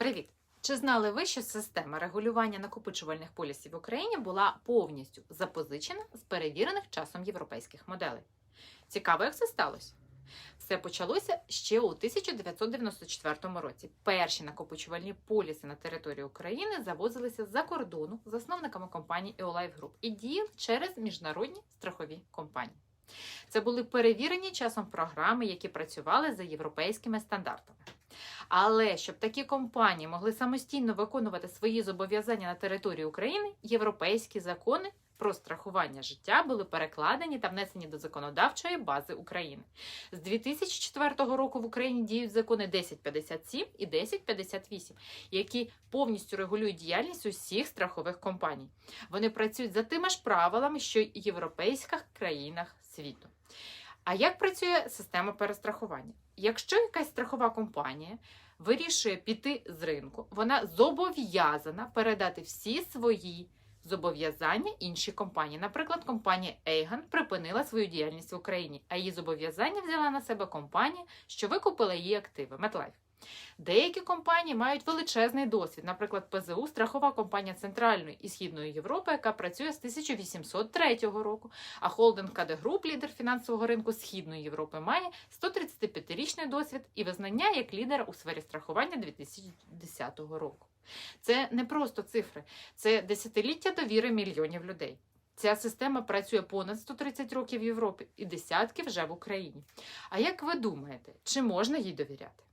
Привіт! Чи знали ви, що система регулювання накопичувальних полісів в Україні була повністю запозичена з перевірених часом європейських моделей? Цікаво, як це сталося? Все почалося ще у 1994 році. Перші накопичувальні поліси на території України завозилися з-за кордону засновниками компанії EOLife Group і діяли через міжнародні страхові компанії. Це були перевірені часом програми, які працювали за європейськими стандартами. Але щоб такі компанії могли самостійно виконувати свої зобов'язання на території України, європейські закони про страхування життя були перекладені та внесені до законодавчої бази України. З 2004 року в Україні діють закони 1057 і 1058, які повністю регулюють діяльність усіх страхових компаній. Вони працюють за тими ж правилами, що й європейських країнах світу. А як працює система перестрахування? Якщо якась страхова компанія вирішує піти з ринку, вона зобов'язана передати всі свої зобов'язання іншій компанії. Наприклад, компанія Ейган припинила свою діяльність в Україні, а її зобов'язання взяла на себе компанія, що викупила її активи MetLife. Деякі компанії мають величезний досвід, наприклад, ПЗУ, страхова компанія Центральної і Східної Європи, яка працює з 1803 року, а холдинг КД Груп, лідер фінансового ринку Східної Європи, має 135-річний досвід і визнання як лідера у сфері страхування 2010 року. Це не просто цифри, це десятиліття довіри мільйонів людей. Ця система працює понад 130 років в Європі і десятки вже в Україні. А як ви думаєте, чи можна їй довіряти?